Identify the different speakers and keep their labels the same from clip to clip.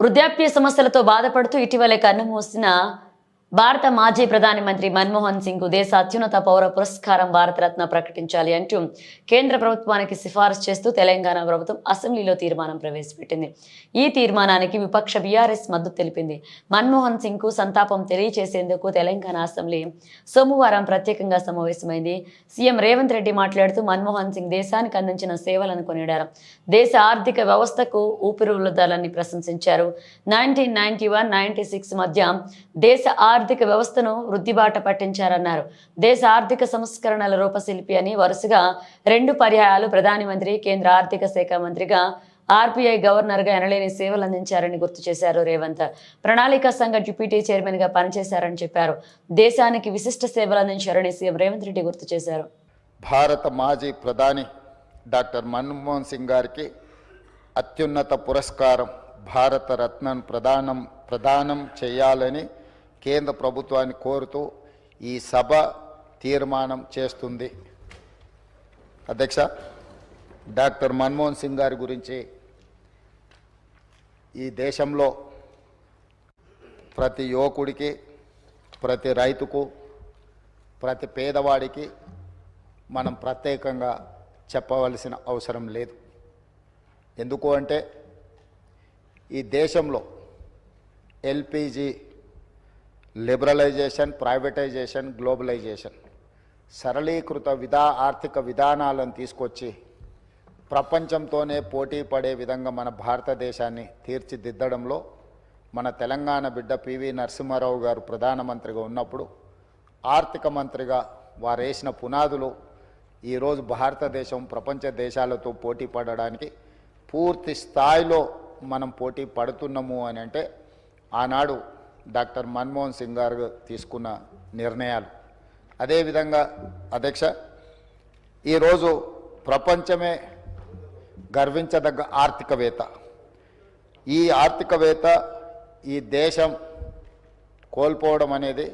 Speaker 1: వృద్ధాప్య సమస్యలతో బాధపడుతూ ఇటీవలే కన్నుమూసిన భారత మాజీ ప్రధాని మంత్రి మన్మోహన్ సింగ్ దేశ అత్యున్నత పౌర పురస్కారం భారతరత్న ప్రకటించాలి అంటూ కేంద్ర ప్రభుత్వానికి సిఫారసు చేస్తూ తెలంగాణ ప్రభుత్వం అసెంబ్లీలో తీర్మానం ప్రవేశపెట్టింది. ఈ తీర్మానానికి విపక్ష బీఆర్ఎస్ మద్దతు తెలిపింది. మన్మోహన్ సింగ్కు సంతాపం తెలియచేసేందుకు తెలంగాణ అసెంబ్లీ సోమవారం ప్రత్యేకంగా సమావేశమైంది. సీఎం రేవంత్ రెడ్డి మాట్లాడుతూ మన్మోహన్ సింగ్ దేశానికి అందించిన సేవలను కొనియాడారు. దేశ ఆర్థిక వ్యవస్థకు ఊపిరిలుదాలని ప్రశంసించారు. Nineteen ninety one ninety six మధ్య దేశ ఆర్థిక వ్యవస్థను వృద్ధిబాట పట్టించారన్నారు. దేశ ఆర్థిక సంస్కరణల రూపశిల్పి అని వరుసగా రెండు పర్యాయాలు ప్రధానమంత్రి కేంద్ర ఆర్థిక శాఖ మంత్రిగా ఆర్బీఐ గవర్నర్గా ఎనలేని సేవలు అందించారని గుర్తు చేశారు రేవంత్. ప్రణాళిక సంఘ డిప్యూటీ చైర్మన్గా పనిచేశారని చెప్పారు. దేశానికి విశిష్ట సేవలు అందించారని సీఎం రేవంత్ రెడ్డి గుర్తు చేశారు.
Speaker 2: భారత మాజీ ప్రధాని డాక్టర్ మన్మోహన్ సింగ్ గారికి అత్యున్నత పురస్కారం భారతరత్నం ప్రధానం ప్రదానం ప్రదానం చేయాలని కేంద్ర ప్రభుత్వాన్ని కోరుతూ ఈ సభ తీర్మానం చేస్తుంది. అధ్యక్ష డాక్టర్ మన్మోహన్ సింగ్ గారి గురించి ఈ దేశంలో ప్రతి యువకుడికి ప్రతి రైతుకు ప్రతి పేదవాడికి మనం ప్రత్యేకంగా చెప్పవలసిన అవసరం లేదు. ఎందుకు అంటే ఈ దేశంలో ఎల్పిజి లిబరలైజేషన్ ప్రైవేటైజేషన్ గ్లోబలైజేషన్. సరళీకృత విధా ఆర్థిక విధానాలను తీసుకొచ్చి ప్రపంచంతోనే పోటీ పడే విధంగా మన భారతదేశాన్ని తీర్చిదిద్దడంలో మన తెలంగాణ బిడ్డ పివి నరసింహారావు గారు ప్రధానమంత్రిగా ఉన్నప్పుడు ఆర్థిక మంత్రిగా వారు వేసిన పునాదులు ఈరోజు భారతదేశం ప్రపంచ దేశాలతో పోటీ పడడానికి పూర్తి స్థాయిలో మనం పోటీ పడుతున్నాము అని అంటే ఆనాడు డాక్టర్ మన్మోహన్ సింగ్ గారు తీసుకున్న నిర్ణయాలు. అదేవిధంగా అధ్యక్ష ఈరోజు ప్రపంచమే గర్వించదగ్గ ఆర్థికవేత్త. ఈ ఆర్థికవేత్త ఈ దేశం కోల్పోవడం అనేది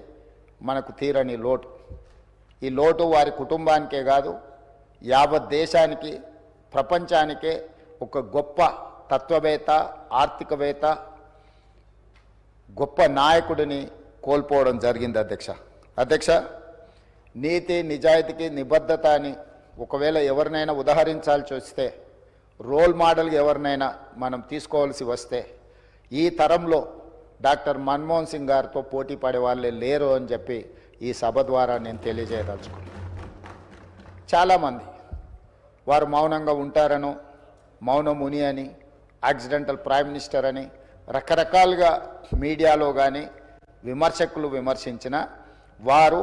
Speaker 2: మనకు తీరని లోటు. ఈ లోటు వారి కుటుంబానికే కాదు యావత్ దేశానికి ప్రపంచానికే ఒక గొప్ప తత్వవేత్త ఆర్థికవేత్త గొప్ప నాయకుడిని కోల్పోవడం జరిగింది అధ్యక్ష. అధ్యక్ష నీతి నిజాయితీకి నిబద్ధత అని ఒకవేళ ఎవరినైనా ఉదహరించాల్సి వస్తే రోల్ మోడల్గా ఎవరినైనా మనం తీసుకోవాల్సి వస్తే ఈ తరంలో డాక్టర్ మన్మోహన్ సింగ్ గారితో పోటీ పడే వాళ్ళే లేరు అని చెప్పి ఈ సభ ద్వారా నేను తెలియజేయదలుచుకున్నాను చాలామంది వారు మౌనంగా ఉంటారను మౌన ముని అని యాక్సిడెంటల్ ప్రైమ్ మినిస్టర్ అని రకరకాలుగా మీడియాలో కానీ విమర్శకులు విమర్శించిన వారు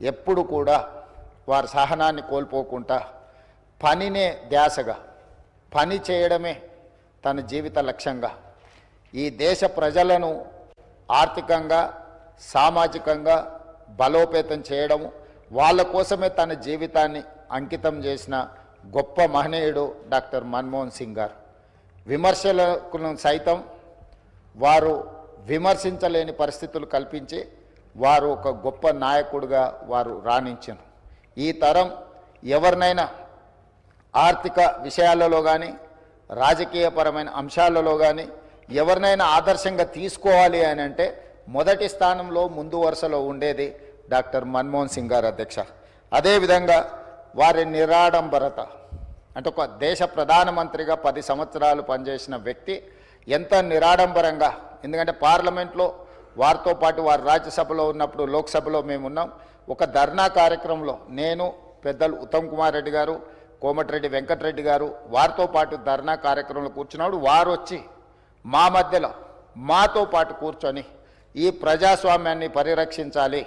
Speaker 2: ఎప్పుడు కూడా వారి సహనాన్ని కోల్పోకుండా పనినే ధ్యాసగా పని చేయడమే తన జీవిత లక్ష్యంగా ఈ దేశ ప్రజలను ఆర్థికంగా సామాజికంగా బలోపేతం చేయడము వాళ్ళ కోసమే తన జీవితాన్ని అంకితం చేసిన గొప్ప మహనీయుడు డాక్టర్ మన్మోహన్ సింగ్ గారు. విమర్శలకు సైతం వారు విమర్శించలేని పరిస్థితులు కల్పించి వారు ఒక గొప్ప నాయకుడిగా వారు రాణించారు ఈ తరం ఎవరినైనా ఆర్థిక విషయాలలో కానీ రాజకీయపరమైన అంశాలలో కానీ ఎవరినైనా ఆదర్శంగా తీసుకోవాలి అని అంటే మొదటి స్థానంలో ముందు వరుసలో ఉండేది డాక్టర్ మన్మోహన్ సింగ్ గారు అధ్యక్ష. అదేవిధంగా వారి నిరాడంబరత అంటే ఒక దేశ ప్రధానమంత్రిగా పది సంవత్సరాలు పనిచేసిన వ్యక్తి ఎంత నిరాడంబరంగా. ఎందుకంటే పార్లమెంట్లో వారితో పాటు వారు రాజ్యసభలో ఉన్నప్పుడు లోక్సభలో మేము ఉన్నాం. ఒక ధర్నా కార్యక్రమంలో నేను పెద్దలు ఉత్తమ్ కుమార్ రెడ్డి గారు కోమటిరెడ్డి వెంకటరెడ్డి గారు వారితో పాటు ధర్నా కార్యక్రమంలో కూర్చున్నప్పుడు వారు వచ్చి మా మధ్యలో మాతో పాటు కూర్చొని ఈ ప్రజాస్వామ్యాన్ని పరిరక్షించాలి.